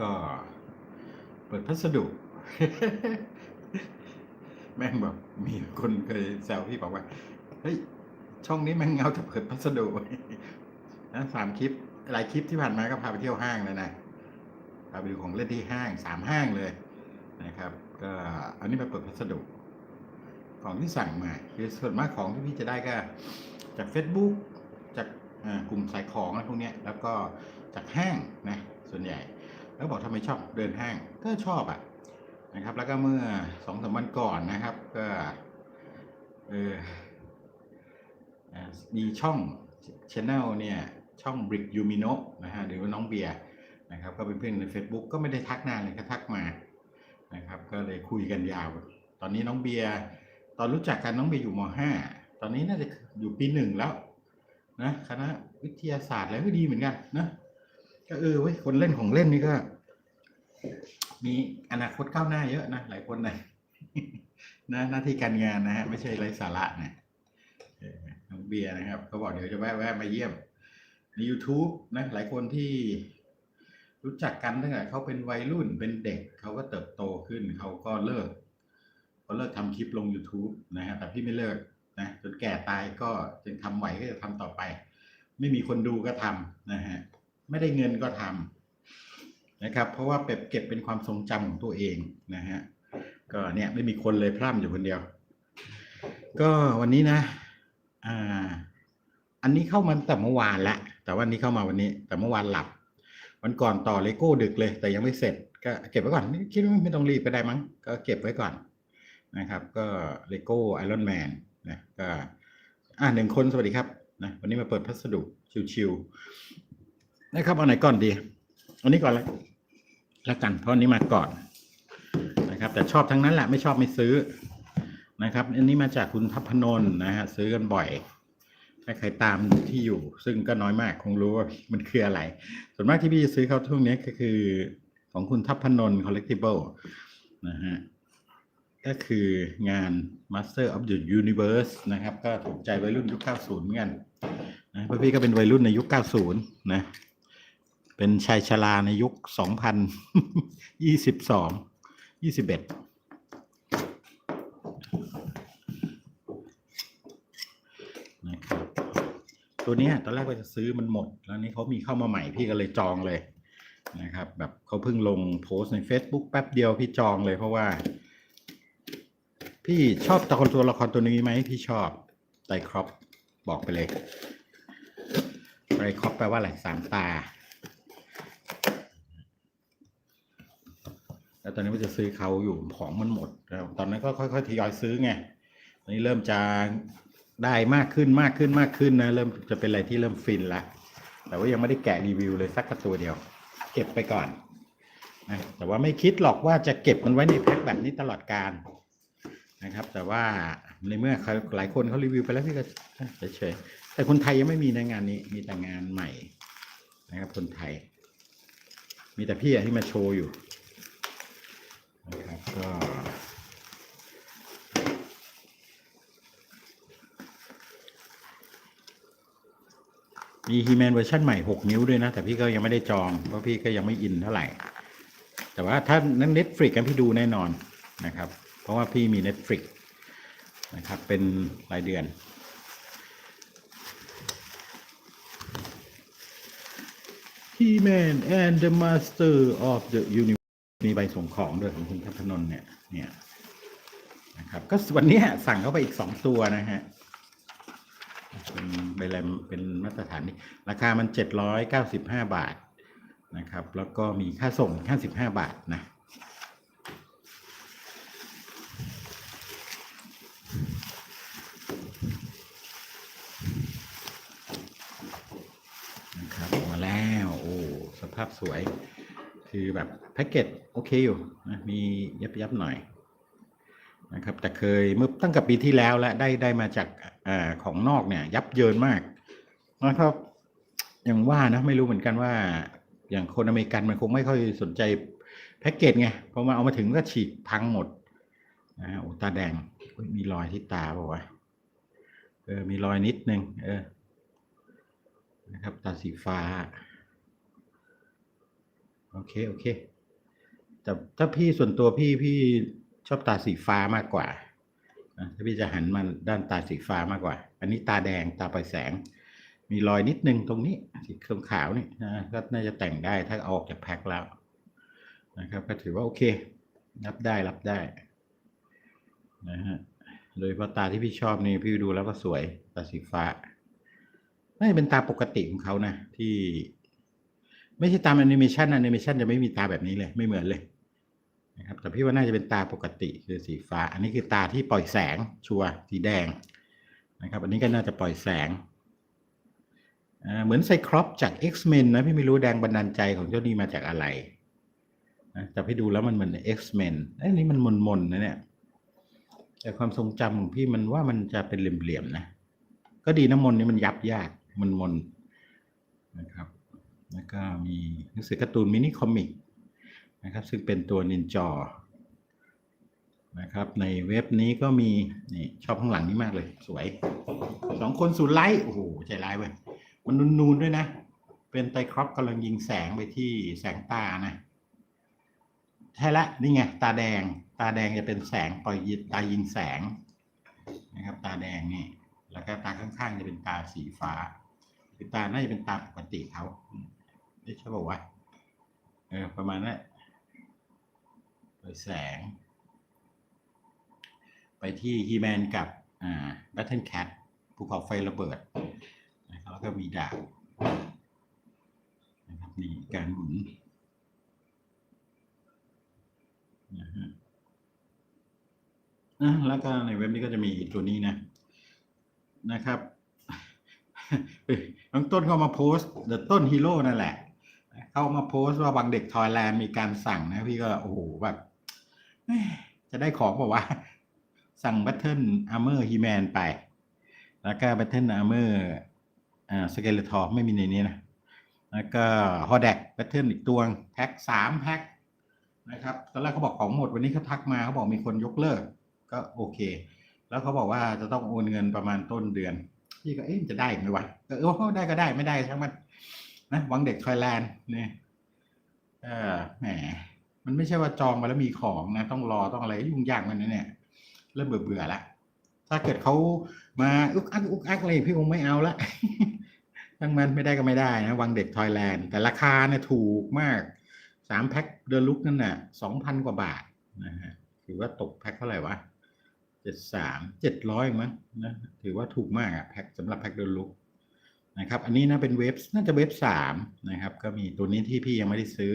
ก็ เปิดพัสดุ แม่งบอกมีคนเคยแซวพี่บอกว่า เฮ้ย ช่องนี้แม่งเงาจะเปิดพัสดุนะสามคลิป หลายคลิปที่ผ่านมาก็พาไปเที่ยวห้างเลยนะพาไปดูของเล่นที่ห้างสามห้างเลยนะครับ ก็อันนี้มาเปิดพัสดุ ของที่สั่งมาคือส่วนมากของที่พี่จะได้ก็ จาก Facebook จากกลุ่มขายของอะไรพวกเนี้ยแล้วก็จากห้างนะส่วนใหญ่ แล้วบอกทำไมชอบเดินห้างก็ชอบอะนะครับ แล้วก็เมื่อสองสามวันก่อนนะครับ ก็เออมีช่องช anel เนี่ยช่อง Brick Yumino นะฮะหรือว่าน้องเบียร์นะครับ ก็เป็นเพื่อนใน Facebook ก็ไม่ได้ทักนานเลยก็ทักมานะครับ ก็เลยคุยกันยาว ตอนนี้น้องเบียร์ตอนรู้จักกันน้องเบียร์อยู่ม .5 ตอนนี้น่าจะอยู่ปีหนึ่งแล้วนะคณะวิทยาศาสตร์แล้วก็ดีเหมือนกันนะก็เออเว้ยคนเล่นของเล่นนี่ก็ มีอนาคตก้าวหน้าเยอะนะหลายคนนะนะหน้าที่การงานนะฮะไม่ใช่ไร้สาระนะน้องเบียร์นะครับเขาบอกเดี๋ยวจะแวะแวะมาเยี่ยมใน YouTube นะหลายคนที่รู้จักกันตั้งแต่เขาเป็นวัยรุ่นเป็นเด็กเขาก็เติบโตขึ้นเขาก็เลิกเขาเลิกทำคลิปลง YouTube นะฮะแต่พี่ไม่เลิกนะจนแก่ตายก็ยังทำไหวก็จะทำต่อไป ไม่มีคนดูก็ทำนะฮะไม่ได้เงินก็ทำ นะครับ เพราะว่าเก็บเก็บเป็นความทรงจำของตัวเองนะฮะก็เนี่ยไม่มีคนเลยพร่ำอยู่คนเดียว ก็วันนี้นะอ่าอันนี้เข้ามาแต่เมื่อวานละแต่วันนี้เข้ามาวันนี้ แต่เมื่อวานหลับวันก่อนต่อเลโก้ดึกเลย แต่ยังไม่เสร็จ ก็เก็บไว้ก่อนคิดว่าไม่ต้องรีบก็ได้มั้ง ก็เก็บไว้ก่อนนะครับ ก็เลโก้ไอรอนแมนนะก็อ่าหนึ่งคนสวัสดีครับนะวันนี้มาเปิดพัสดุชิวๆนะครับเอาไหนก่อนดี อันนี้ก่อนเละ แล้วกัน เพราะอันนี้มาก่อนนะครับ แต่ชอบทั้งนั้นแหละไม่ชอบไม่ซื้อนะครับ อันนี้มาจากคุณทัพพนนท์นะฮะซื้อกันบ่อยถ้าใครตามที่อยู่ ซึ่งก็น้อยมากคงรู้ว่ามันคืออะไร ส่วนมากที่พี่จะซื้อเขาช่วงนี้ก็คือของคุณทัพพนนท์ collectible นะฮะก็คืองาน Master of the Universe นะครับ ก็ถูกใจวัยรุ่นยุค 90เหมือนกันนะเพราะพี่ก็เป็นวัยรุ่นในยุค 90 นะ เป็นชายชราในยุค2022 21นะครับตัวนี้ตอนแรกว่าจะซื้อมันหมด แล้วนี้เขามีเข้ามาใหม่พี่ก็เลยจองเลยนะครับ แบบเขาเพิ่งลงโพสต์ใน Facebook แป๊บเดียวพี่จองเลยเพราะว่า พี่ชอบตะคนตัวละครตัวนี้ไหมพี่ชอบไตรครอปบอกไปเลยไตรครอปแปลว่าอะไรสามตา แล้วตอนนี้ว่าจะซื้อเขาอยู่ของมันหมดแล้วตอนนั้นก็ค่อยๆทยอยซื้อไงตอนนี้เริ่มจะได้มากขึ้นมากขึ้นมากขึ้นนะเริ่มจะเป็นอะไรที่เริ่มฟินละแต่ว่ายังไม่ได้แกะรีวิวเลยสักกระตัวเดียว เก็บไปก่อนนะแต่ว่าไม่คิดหรอกว่าจะเก็บมันไว้ในแพ็คแบบนี้ตลอดการนะครับ แต่ว่าในเมื่อหลายคนเขารีวิวไปแล้วพี่ก็เฉยๆแต่คนไทยยังไม่มีในงานนี้มีแต่งานใหม่นะครับคนไทย มีแต่พี่ที่มาโชว์อยู่ นะครับก็มีฮีแมนเวอร์ชันใหม่ 6 นิ้วด้วยนะ แต่พี่ก็ยังไม่ได้จอง เพราะพี่ก็ยังไม่อินเท่าไหร่ แต่ว่าถ้านั้น Netflix กันพี่ดูแน่นอนนะครับ เพราะว่าพี่มี Netflix นะครับ เป็นรายเดือน He-Man and the Master of the Universe มีใบส่งของด้วยของคุณทัพนนท์เนี่ย เนี่ยนะครับ ก็วันนี้สั่งเข้าไปอีกสองตัวนะฮะเป็นใบแรมเป็นมาตรฐานนี่ราคามันเจ็ดร้อยเก้าสิบห้าบาทนะครับ แล้วก็มีค่าส่งห้าสิบห้าบาทนะนะครับมาแล้ว โอ้ สภาพสวย คือแบบแพ็กเกจโอเคอยู่นะมียับยับๆหน่อยนะครับแต่เคยเมื่อตั้งแต่ปีที่แล้วแล้วได้ได้มาจากอของนอกเนี่ย ยับเยินมากนะครับอย่างว่านะไม่รู้เหมือนกันว่า อย่างคนอเมริกันมันคงไม่ค่อยสนใจแพ็กเกจไงพอมาเอามาถึงก็ฉีกพังหมดนะโอ้ตาแดงมีรอยที่ตาเปล่าเออมีรอยนิดนึงเออนะครับตาสีฟ้า โอเค โอเค แต่ถ้าพี่ส่วนตัวพี่พี่ชอบตาสีฟ้ามากกว่านะถ้าพี่จะหันมาด้านตาสีฟ้ามากกว่า อันนี้ตาแดงตาปล่อยแสง มีรอยนิดนึงตรงนี้สีขาวนี่นะก็น่าจะแต่งได้ถ้าออกจากแพ็คแล้วนะครับ ก็ถือว่าโอเค รับได้รับได้นะฮะโดยเฉพาะตาที่พี่ชอบนี่พี่ดูแล้วก็สวยตาสีฟ้าน่าจะเป็นตาปกติของเขานะที่ ไม่ใช่ตามแอนิเมชันแอนิเมชันจะไม่มีตาแบบนี้เลย ไม่เหมือนเลยนะครับแต่พี่ว่าน่าจะเป็นตาปกติคือสีฟ้า อันนี้คือตาที่ปล่อยแสงชัวร์สีแดงนะครับ อันนี้ก็น่าจะปล่อยแสงเหมือนไซครอปจาก X-Men นะพี่ไม่รู้แรงบันดาลใจของเจ้านี่มาจากอะไรนะแต่พี่ดูแล้วมันเหมือน X-Men ไอ้ยนี่มันมนๆนะเนี่ยแต่ความทรงจำของพี่มันว่ามันจะเป็นเหลี่ยมๆนะ ก็ดีนะมนนี่มันยับยากมันมนนะครับ แล้วก็มีหนังสือการ์ตูนมินิคอมิกนะครับ ซึ่งเป็นตัวนินจอนะครับ ในเว็บนี้ก็มีนี่ชอบข้างหลังนี้มากเลย สวยสองคนสูนไลท์โอ้โหใจร้ายเว้ยมันนูนๆด้วยนะ เป็นไตรครอปกำลังยิงแสงไปที่แสงตานะใช่ละนี่ไงตาแดง ตาแดงจะเป็นแสงปล่อยตายิงแสงนะครับ ตาแดงนี่ แล้วก็ตาข้างๆจะเป็นตาสีฟ้าคือตาน่าจะเป็นตาปกติเขา ไม่ใช่บอกว่าเออประมาณนั้นเปิดแสง ไปที่ฮีแมนกับอ่าแบทเทิลแคทภูเขาไฟระเบิดนะครับแล้วก็มีดาบนะครับนี่การหมุนนะฮะอะแล้วก็ในเว็บนี้ก็จะมีตัวนี้นะ นะครับน้องต้นเขามาโพสต์เดอะต้นฮีโร่นั่นแหละ เขามาโพสต์ว่าบางเด็กทอยแลนด์มีการสั่งนะ พี่ก็โอ้โหแบบจะได้ของบอกว่า สั่งบัตเทิลอาร์เมอร์ฮีแมนไป แล้วก็บัตเทิลอาร์เมอร์อ่าสเกเลทอไม่มีในนี้นะ แล้วก็ฮอแดกบัตเทิลอีกตัวแพ็คสามแพ็คนะครับตอนแรกเขาบอกของหมดวันนี้เขาทักมาเขาบอกมีคนยกเลิก ก็โอเค แล้วเขาบอกว่าจะต้องโอนเงินประมาณต้นเดือน พี่ก็เอ๊ะจะได้ไหมวะเออได้ก็ได้ไม่ได้ช่างมัน นะวังเด็กทอยแลนด์เนี่ยเออแหมมันไม่ใช่ว่าจองมาแล้วมีของนะ ต้องรอต้องอะไรยุ่งยากมันนะเนี่ยเริ่มเบื่อเบื่อละถ้าเกิดเขามาอุกอักอุกอักอะไรพี่คงไม่เอาละทั้งมันไม่ได้ก็ไม่ได้นะวังเด็กทอยแลนด์แต่ราคาเนี่ยถูกมากสามแพ็คเดลุกนั่นน่ะสองพันกว่าบาทนะฮะถือว่าตกแพ็คเท่าไหร่วะเจ็ดสามเจ็ดร้อยมั้งนะถือว่าถูกมากอะแพ็คสำหรับแพ็คเดลุก นะครับอันนี้นะเป็นเว็บน่าจะเว็บสามนะครับ ก็มีตัวนี้ที่พี่ยังไม่ได้ซื้อ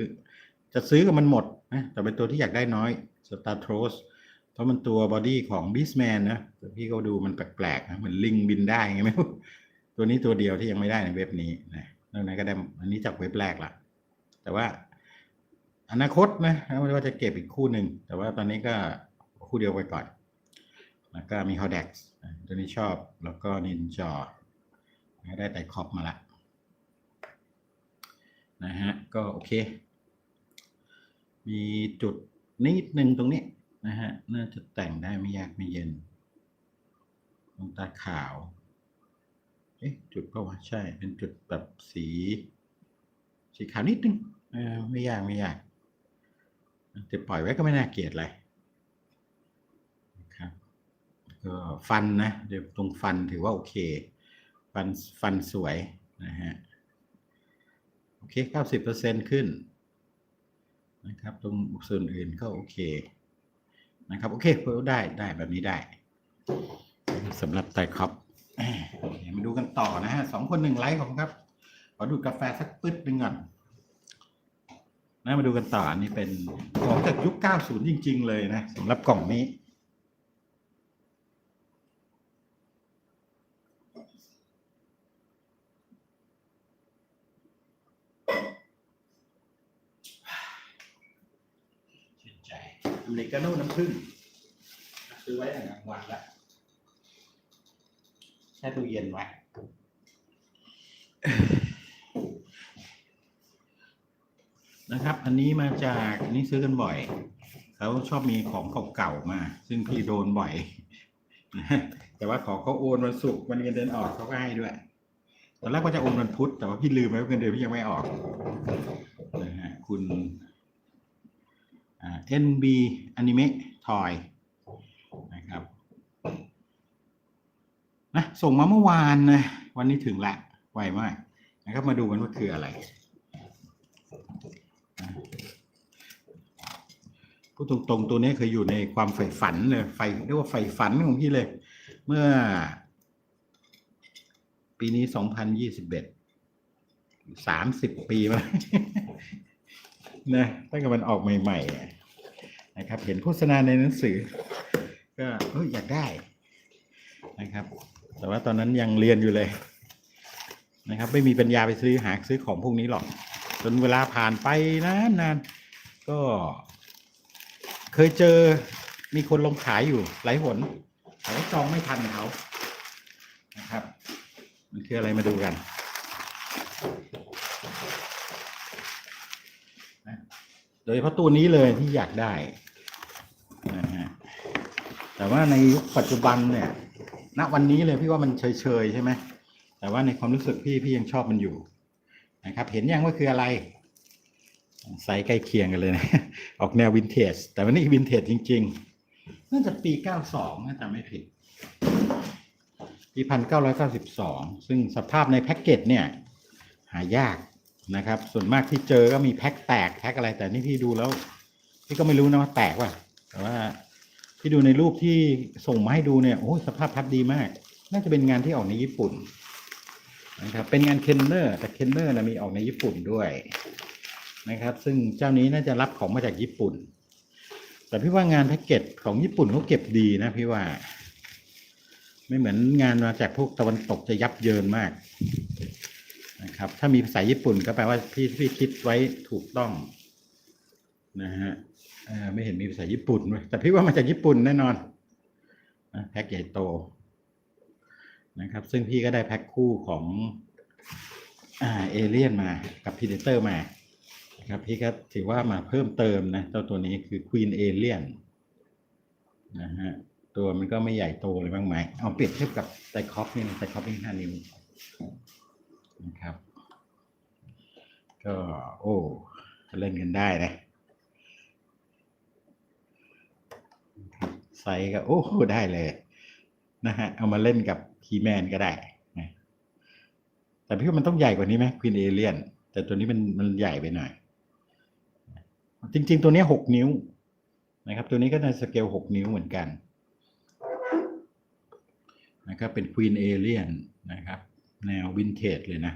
จะซื้อกับมันหมดนะแต่เป็นตัวที่อยากได้น้อย Star t r o s เพราะมันตัวบอดี้ของ Beastman นะแต่พี่ก็ดูมันแปลกๆนะเหมือนลิงบินได้ไงไม่รู้ตัวนี้ตัวเดียวที่ยังไม่ได้ในเว็บนี้นะนอกนั้นก็ได้อันนี้จากเว็บแรกละแต่ว่าอนาคตนะไม่ว่าจะเก็บอีกคู่หนึ่งแต่ว่าตอนนี้ก็คู่เดียวไปก่อนแล้วก็มี h o d e x ตัวนี้ชอบแล้วก็ Ninja ได้ไต่ขอบมาละนะฮะก็โอเค มีจุดนิดนึงตรงนี้นะฮะน่าจะแต่งได้ไม่ยากไม่เย็นตรงตาขาวเอ๊ะจุดเปล่าใช่ เป็นจุดแบบสี สีขาวนิดนึงเออไม่ยากไม่ยากจะปล่อยไว้ก็ไม่น่าเกลียดอะไรนะครับก็ฟันนะเดี๋ยวตรงฟันถือว่าโอเค ฟันฟันสวยนะฮะโอเคเก้าสิบเปอร์เซ็นขึ้นนะครับตรงส่วนอื่นก็โอเคนะครับโอเคเพิ่ได้ได้แบบนี้ได้สำหรับไตครอปมาดูกันต่อนะฮะสองคนหนึ่งไลค์ของครับขอดูกาแฟสักปึ๊ดหนึ่งก่อนนะมาดูกันต่ออันนี้เป็นของจากยุค 90 จริง ๆ เลยนะสำหรับกล่องนี้ ชื่นใจ อเมริกาโน่น้ำผึ้งซื้อไว้อย่างกลางวันละแช่ตู้เย็นไว้นะครับ อันนี้มาจากอันนี้ซื้อกันบ่อยเขาชอบมีของเก่าๆมา ซึ่งพี่โดนบ่อย แต่ว่าขอเขาโอนวันศุกร์วันเงินเดือนออกเขาก็ให้ด้วยตอนแรกว่าจะโอนวันพุธแต่ว่าพี่ลืมไปว่าเงินเดือนพี่ยังไม่ออกนะฮะคุณ NB Anime Toy นะครับนะส่งมาเมื่อวานนะวันนี้ถึงละไวมากนะครับมาดูกันว่าคืออะไร พูดตรงๆตัวนี้เคยอยู่ในความใฝ่ฝันเลยไฟเรียกว่าใฝ่ฝันของพี่เลย เมื่อ ปีนี้สองพันยี่สิบเอ็ดสามสิบปีมา นะตั้งแต่มันออกใหม่ๆนะครับ เห็นโฆษณาในหนังสือ ก็เอออยากได้นะครับ แต่ว่าตอนนั้นยังเรียนอยู่เลยนะครับ ไม่มีปัญญาไปซื้อหาซื้อของพวกนี้หรอกจนเวลาผ่านไปนานนานก็เคยเจอมีคนลงขายอยู่หลายหนแต่ว่าจองไม่ทันเขานะครับ มันคืออะไรมาดูกัน โดยเฉพาะตัวนี้เลยที่อยากได้นะฮะแต่ว่าในยุคปัจจุบันเนี่ย ณ วันนี้เลยพี่ว่ามันเฉยๆใช่ไหม แต่ว่าในความรู้สึกพี่พี่ยังชอบมันอยู่นะครับ เห็นยังว่าคืออะไรไซส์ใกล้เคียงกันเลยนะ ออกแนววินเทจ แต่วันนี้วินเทจจริง ๆ น่าจะปี 92นะจำไม่ผิด ปี 1992 ซึ่งสภาพในแพ็กเกจเนี่ย หายาก นะครับ ส่วนมากที่เจอก็มีแพ็กแตกแพ็กอะไร แต่นี่พี่ดูแล้ว พี่ก็ไม่รู้นะว่าแตกว่ะแต่ว่าพี่ดูในรูปที่ส่งมาให้ดูเนี่ยโอ้สภาพพ็คดีมาก น่าจะเป็นงานที่ออกในญี่ปุ่นนะครับเป็นงานเคนเนอร์แต่เคนเนอร์นะมีออกในญี่ปุ่นด้วยนะครับ ซึ่งเจ้านี้น่าจะรับของมาจากญี่ปุ่น แต่พี่ว่างานแพ็กเกจของญี่ปุ่นเขาเก็บดีนะพี่ว่า ไม่เหมือนงานมาจากพวกตะวันตกจะยับเยินมาก นะครับ ถ้ามีภาษาญี่ปุ่นก็แปลว่าพี่พี่คิดไว้ถูกต้องนะฮะไม่เห็นมีภาษาญี่ปุ่นด้วยแต่พี่ว่ามาจากญี่ปุ่นแน่นอนนะแพ็กใหญ่โตนะครับ ซึ่งพี่ก็ได้แพ็คคู่ของเอเลียนมากับพีเดเตอร์มาครับพี่ก็ถือว่ามาเพิ่มเติมนะเจ้าตัวนี้คือควีนเอเลียนนะฮะตัวมันก็ไม่ใหญ่โตเลยบ้างไหมเอาเปรียบเทียบกับไซคอปนี่ไซคอปนี่ห้านิ้วนะครับ ก็โอ้เล่นกันได้นะไซส์ก็โอ้ได้เลย นะฮะ เอามาเล่นกับคีแมนก็ได้นะแต่พี่ว่ามันต้องใหญ่กว่านี้ไหมควีนเอเลียนแต่ตัวนี้มันมันใหญ่ไปหน่อย จริง ๆ ตัวนี้หกนิ้วนะครับ ตัวนี้ก็ในสเกลหกนิ้วเหมือนกัน นะครับเป็นควีนเอเลียนนะครับ แนววินเทจเลยนะ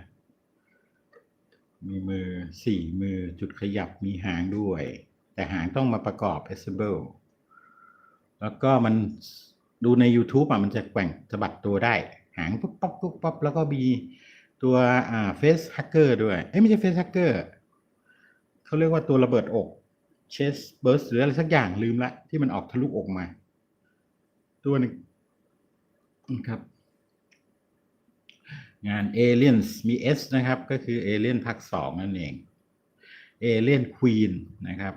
มีมือสี่มือจุดขยับมีหางด้วย แต่หางต้องมาประกอบ assemble แล้วก็มันดูใน YouTube อะมันจะแกว่งสะบัดตัวได้ หางปุ๊บปั๊บปุ๊บปั๊บแล้วก็มีตัวอ่า face hacker ด้วย เอ้ยไม่ใช่ face hacker เขาเรียกว่าตัวระเบิดอก chest burst หรืออะไรสักอย่างลืมละ ที่มันออกทะลุอกมา ตัวหนึ่งครับ งาน Aliens มี S นะครับ ก็คือ Alien ภาคสองนั่นเอง Alien Queen นะครับ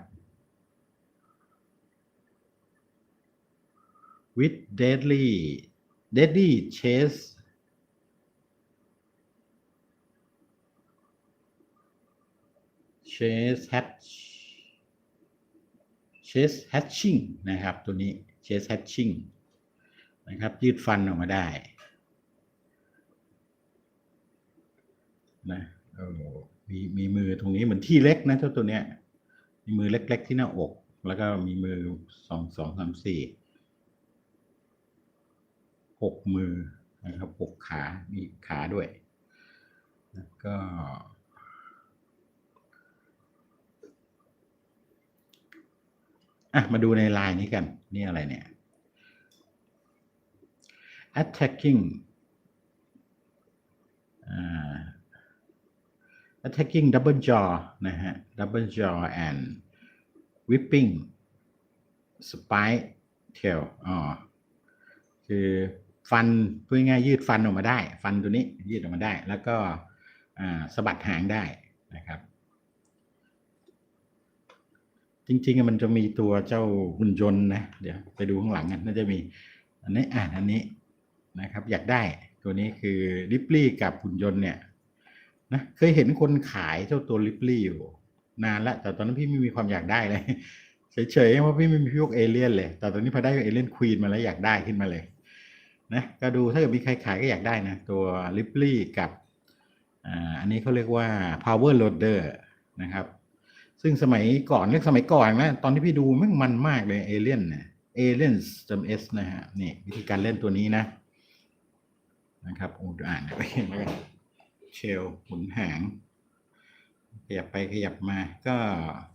with deadly deadly chase chase hatch chase hatching นะครับ ตัวนี้ chase hatching นะครับ ยืดฟันออกมาได้ นะเออมีมีมือตรงนี้เหมือนที่เล็กนะเจ้าตัวเนี้ย มีมือเล็ก ๆ ที่หน้าอก แล้วก็มีมือสองสองสามสี่หกมือนะครับหกขามีขาด้วยแล้วก็ อะ มาดูในลายนี้กัน นี่อะไรเนี่ย attacking อ่า attacking double jaw นะฮะ double jaw and whipping spike tail อ๋อคือฟันพูดง่ายยืดฟันออกมาได้ ฟันตัวนี้ยืดออกมาได้ แล้วก็อ่าสะบัดหางได้นะครับ จริงๆมันจะมีตัวเจ้าหุ่นยนต์นะ เดี๋ยวไปดูข้างหลังกันน่าจะมี อันนี้อ่านอันนี้นะครับ อยากได้ตัวนี้คือริปลี่กับหุ่นยนต์เนี่ย นะเคยเห็นคนขายเจ้าตัวริปลี่อยู่ นานละแต่ตอนนั้นพี่ไม่มีความอยากได้เลยเฉยๆเพราะพี่ไม่มีพวกเอเลี่ยนเลยแต่ตอนนี้พอได้เอเลี่ยนควีนมาแล้วอยากได้ขึ้นมาเลยนะก็ดูถ้าเกิดมีใครขายก็อยากได้นะ ตัวลิปลี่กับอ่าอันนี้เขาเรียกว่า power loader นะครับ ซึ่งสมัยก่อนเรียกสมัยก่อนนะตอนที่พี่ดูมันมันมากเลยเอเลี่ยนนะเอเลี่ยนเติมเอสนะฮะนี่วิธีการเล่นตัวนี้นะนะครับโอ้ดูอ่านไปเห็นไหม เชลหมุนหาง ขยับไปขยับมา ก็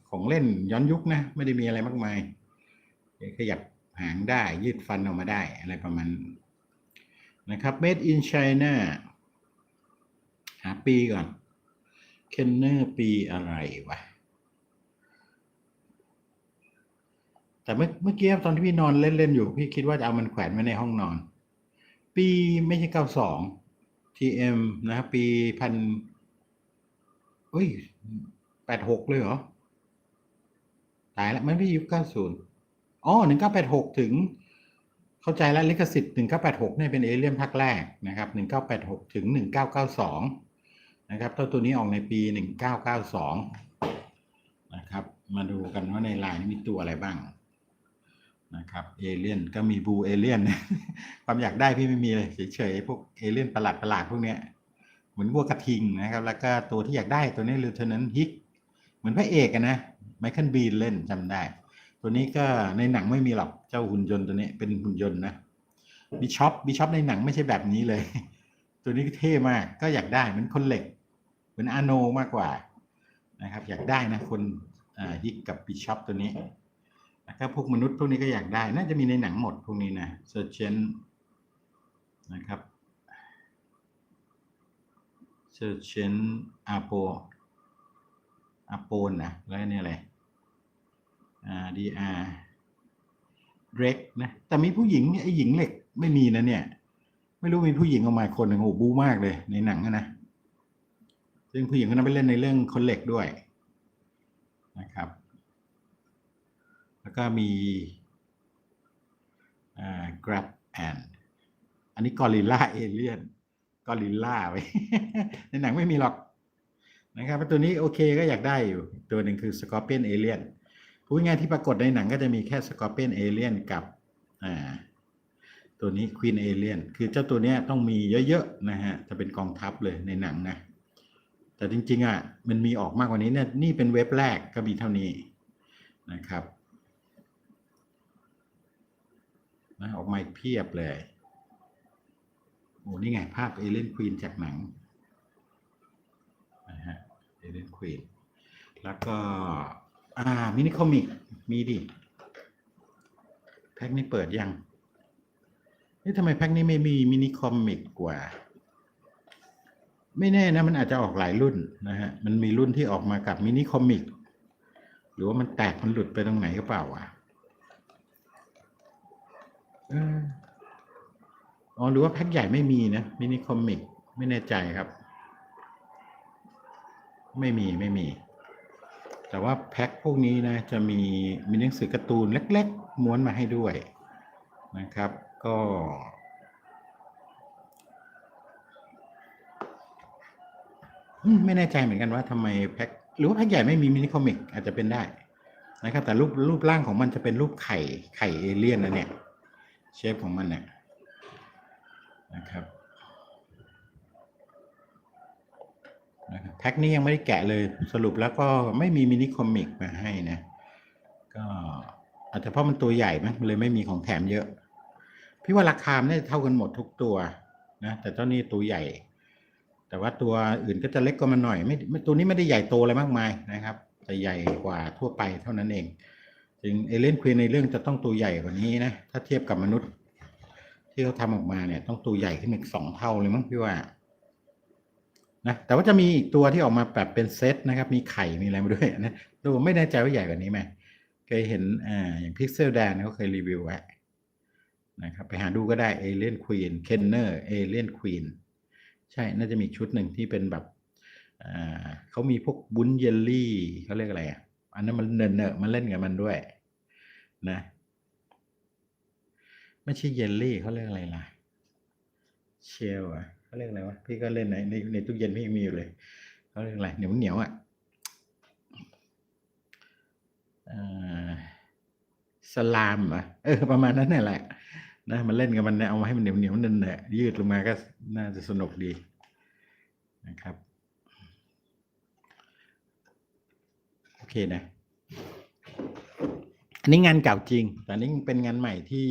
ของเล่นย้อนยุคนะ ไม่ได้มีอะไรมากมาย ขยับหางได้ยืดฟันออกมาได้อะไรประมาณนั้นนะครับ made in China หาปีก่อนเคนเนอร์ปีอะไรวะแต่เมื่อเมื่อกี้ตอนที่พี่นอนเล่น ๆ อยู่ พี่คิดว่าจะเอามันแขวนไว้ในห้องนอน ปีไม่ใช่เก้าสอง TM นะครับปีพันเฮ้ยแปดหกเลยเหรอ ตายแล้วมันไม่ยุคเก้าศูนย์อ๋อหนึ่งเก้าแปดหกถึง เข้าใจแล้วลิขสิทธิ์หนึ่งเก้าแปดหกเนี่ยเป็นเอเลียนภาคแรกนะครับหนึ่งเก้าแปดหกถึงหนึ่งเก้าเก้าสองนะครับตัวตัวนี้ออกในปีหนึ่งเก้าเก้าสองนะครับ มาดูกันว่าในลายนี้มีตัวอะไรบ้าง นะครับเอเลี่ยนก็มีบูเอเลี่ยนความอยากได้พี่ไม่มีเลยเฉยๆพวกเอเลี่ยนประหลาดประหลาดพวกเนี้ยเหมือนวัวกระทิงนะครับ แล้วก็ตัวที่อยากได้ตัวนี้ลูเทนนันฮิกเหมือนพระเอกนะไมเคิลบีนเล่นจำได้ ตัวนี้ก็ในหนังไม่มีหรอกเจ้าหุ่นยนต์ตัวนี้เป็นหุ่นยนต์นะบิชอปบิชอปในหนังไม่ใช่แบบนี้เลย ตัวนี้เท่มากก็อยากได้เหมือนคนเหล็กเหมือนอาโนมากกว่านะครับ อยากได้นะคนฮิกกับบิชอปตัวนี้ แล้วก็พวกมนุษย์พวกนี้ก็อยากได้ น่าจะมีในหนังหมดพวกนี้นะเซอร์เชนนะครับเซอร์เชนอาโปอาโปนนะแล้วนี่อะไรอ่าดีอาร์เร็กนะแต่มีผู้หญิงเนี่ยไอ้หญิงเหล็กไม่มีนะเนี่ย ไม่รู้มีผู้หญิงออกมาคนหนึ่งโอ้โหบู๊มากเลยในหนังนะซึ่งผู้หญิงคนนั้นไปเล่นในเรื่องคนเหล็กด้วยนะครับ แล้วก็มี grab and อันนี้กอริลลาเอเลียนกอริลลาไว้ในหนังไม่มีหรอกนะครับตัวนี้โอเคก็อยากได้อยู่ ตัวหนึ่งคือ Scorpion Alien พูดง่ายที่ปรากฏในหนังก็จะมีแค่ Scorpion Alien กับตัวนี้ Queen Alien คือเจ้าตัวนี้ต้องมีเยอะๆนะฮะจะเป็นกองทัพเลยในหนังนะ แต่จริงๆอะมันมีออกมากกว่านี้เนี่ยนี่เป็นเว็บแรกก็มีเท่านี้นะครับ นะออกมาอีกเพียบเลยโอ้นี่ไงภาพเอเลนควีนจากหนังนะฮะเอเลนควีนแล้วก็ อ่า มินิคอมิก มีดิ แพ็คนี้เปิดยังเฮ้ยทำไมแพ็คนี้ไม่มีมินิคอมิกกว่า ไม่แน่นะ มันอาจจะออกหลายรุ่นนะฮะ มันมีรุ่นที่ออกมากับมินิคอมิก หรือว่ามันแตกมันหลุดไปตรงไหนก็เปล่าวะ อ๋อหรือว่าแพ็คใหญ่ไม่มีนะมินิคอมิกไม่แน่ใจครับ ไม่มีไม่มี แต่ว่าแพ็คพวกนี้นะจะมีมีหนังสือการ์ตูนเล็ก ๆ ม้วนมาให้ด้วยนะครับ ก็ ไม่แน่ใจเหมือนกันว่าทำไมแพ็คหรือว่าแพ็คใหญ่ไม่มีมินิคอมิกอาจจะเป็นได้นะครับ แต่รูปรูปร่างของมันจะเป็นรูปไข่ไข่เอเลี่ยนนะเนี่ย เชฟของมันเนี่ยนะครับนะครับแพ็คนี้ยังไม่ได้แกะเลยสรุปแล้วก็ไม่มีมินิคอมิกมาให้นะก็อาจจะเพราะมันตัวใหญ่มั้งมันเลยไม่มีของแถมเยอะ พี่ว่าราคามันน่าจะเท่ากันหมดทุกตัวนะแต่เจ้านี้ตัวใหญ่ แต่ว่าตัวอื่นก็จะเล็กกว่ามันหน่อยไม่ไม่ตัวนี้ไม่ได้ใหญ่โตอะไรมากมายนะครับ แต่ใหญ่กว่าทั่วไปเท่านั้นเอง จึงเอเลนควีนในเรื่องจะต้องตัวใหญ่กว่านี้นะ ถ้าเทียบกับมนุษย์ ที่เขาทำออกมาเนี่ย ต้องตัวใหญ่ขึ้นอีกสองเท่าเลยมั้งพี่ว่านะแต่ว่าจะมีอีกตัวที่ออกมาแบบเป็นเซตนะครับ มีไข่มีอะไรมาด้วยนะตัวไม่แน่ใจว่าใหญ่กว่านี้ไหมเคยเห็นอ่าอย่างพิกเซลแดนเขาเคยรีวิวไว้นะครับไปหาดูก็ได้เอเลนควีนเคนเนอร์เอเลนควีนใช่น่าจะมีชุดหนึ่งที่เป็นแบบอ่าเขามีพวกบุ้นเยลลี่เขาเรียกอะไรอะอันนั้นมันเนินเนอะมันเล่นกับมันด้วย นะไม่ใช่เยลลี่เขาเรียกอะไรล่ะ เชลอะเขาเรียกอะไรวะพี่ก็เล่นในในในตู้เย็นพี่ยังมีอยู่เลยเขาเรียกอะไรเหนียวเหนียวอะอ่อสลามอะเออประมาณนั้นนี่แหละนะมันเล่นกับมันเนี่ยเอามาให้มันเหนียวเหนียวนั่นแหละยืดลงมาก็น่าจะสนุกดีนะครับ โอเคนะ อันนี้งานเก่าจริง แต่นี้เป็นงานใหม่ที่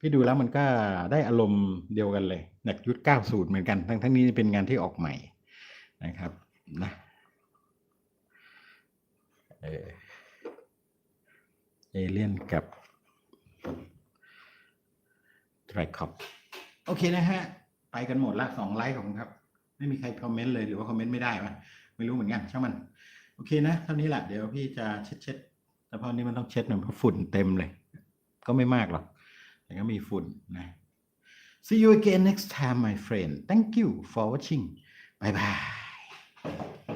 พี่ดูแล้วมันก็ได้อารมณ์เดียวกันเลยจากยุค90 เหมือนกัน ทั้งทั้งนี้เป็นงานที่ออกใหม่นะครับนะเอเอเลียนกับไตรคอปโอเคนะฮะ ไปกันหมดละสองไลค์ของครับ ไม่มีใครคอมเมนต์เลยหรือว่าคอมเมนต์ไม่ได้ปะไม่รู้เหมือนกันช่างมัน โอเคนะ เท่านี้แหละเดี๋ยวพี่จะเช็ดเช็ด แต่พอนี้มันต้องเช็ดหน่อยเพราะฝุ่นเต็มเลย ก็ไม่มากหรอก แต่ก็มีฝุ่นนะ See you again next time my friend Thank you for watching Bye bye